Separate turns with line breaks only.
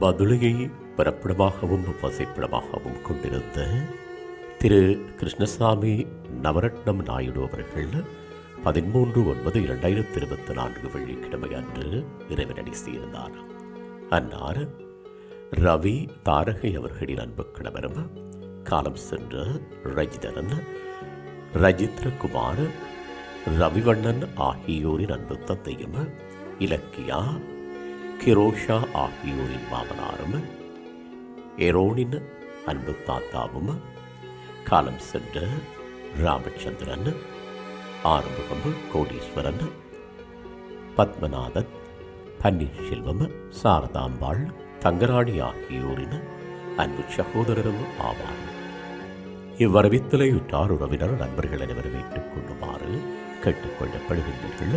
மதுளையை பிறப்பிடமாகவும் வசைப்பிடமாகவும் கொண்டிருந்த திரு கிருஷ்ணசாமி நவரட்னம் நாயுடு அவர்கள் பதிமூன்று ஒன்பது இரண்டாயிரத்தி இருபத்தி நான்கு வெள்ளிக்கிழமை அன்று இறைவனடி சேர்ந்தார். அன்னார் ரவி தாரகை அவர்களின் அன்பு கணவரும் காலம் சென்ற ரஜிதரன் ரஜித்ரகுமார் ரவிவண்ணன் ஆகியோரின் அன்பு தந்தையும் இலக்கியா கிரோஷா ஆகியோரின் மாமனாரும் எரோனின் அன்பு தாத்தாவும் காலம் சென்ற ராமச்சந்திரன் ஆறுமுகம் கோடீஸ்வரன் பத்மநாதன் பன்னீர்செல்வம் சாரதாம்பாள் தங்கராணி ஆகியோரின் அன்பு சகோதரரும் ஆவார். இவ்வரவித்தலையுற்றார் உறவினர் நண்பர்கள் அனைவரும் ஏற்றுக் கொள்ளுமாறு கேட்டுக்கொள்ளப்படுகின்றீர்கள்.